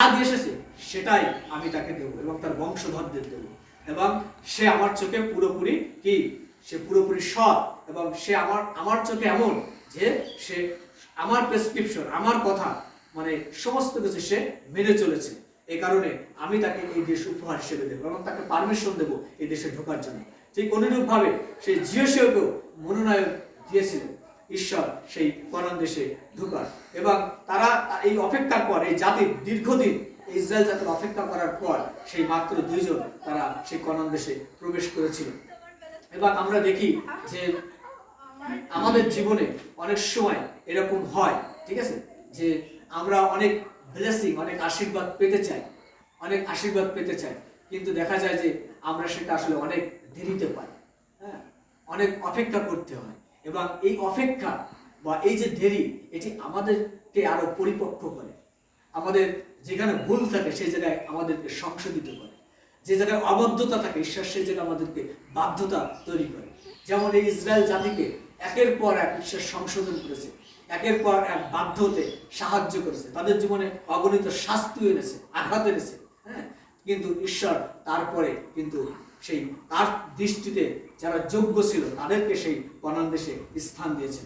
যা দিয়ে এসেছে, সেটাই আমি তাকে এবং তার বংশধরদের এবং সে আমার চোখে পুরোপুরি কি? সে পুরোপুরি সৎ এবং সে আমার আমার চোখে এমন যে সে আমার প্রেসক্রিপশন আমার কথা মানে সমস্ত কিছু সে মেনে চলেছে। এই কারণে আমি তাকে এই দেশ উপহার হিসেবে দেবো এবং তাকে পারমিশন দেবো এই দেশে ঢোকার জন্য। ঠিক অনুরূপভাবে সেই জিওসিওকেও মনোনয়ন দিয়েছিলেন ঈশ্বর সেই কনান দেশে ঢোকার এবং তারা এই অপেক্ষার পর, এই জাতির দীর্ঘদিন ইসরায়েল জাতির অপেক্ষা করার পর সেই মাত্র দুইজন তারা সেই কনান দেশে প্রবেশ করেছিল। এবং আমরা দেখি যে আমাদের জীবনে অনেক সময় এরকম হয়, ঠিক আছে? যে আমরা অনেক ব্লেসিং অনেক আশীর্বাদ পেতে চাই, অনেক আশীর্বাদ পেতে চাই। কিন্তু দেখা যায় যে আমরা সেটা আসলে অনেক দেরিতে পাই হ্যাঁ? অনেক অপেক্ষা করতে হয়। এবং এই অপেক্ষা বা এই যে দেরি, এটি আমাদেরকে আরও পরিপক্ক করে। আমাদের যেখানে ভুল থাকে, সেই জায়গায় আমাদেরকে সংশোধিত করে। যে জায়গায় অবদ্ধতা থাকে ঈশ্বর সেই জায়গায় আমাদেরকে বাধ্যতা তৈরি করে। যেমন এই ইসরায়েল জাতিকে একের পর এক ঈশ্বর সংশোধন করেছে, একের পর এক বাধ্য হতে সাহায্য করেছে। তাদের জীবনে অগণিত শাস্তি এনেছে, আঘাত এনেছে হ্যাঁ? কিন্তু ঈশ্বর তারপরে কিন্তু সেই তার দৃষ্টিতে যারা যোগ্য ছিল তাদেরকে সেই কনান দেশে স্থান দিয়েছে।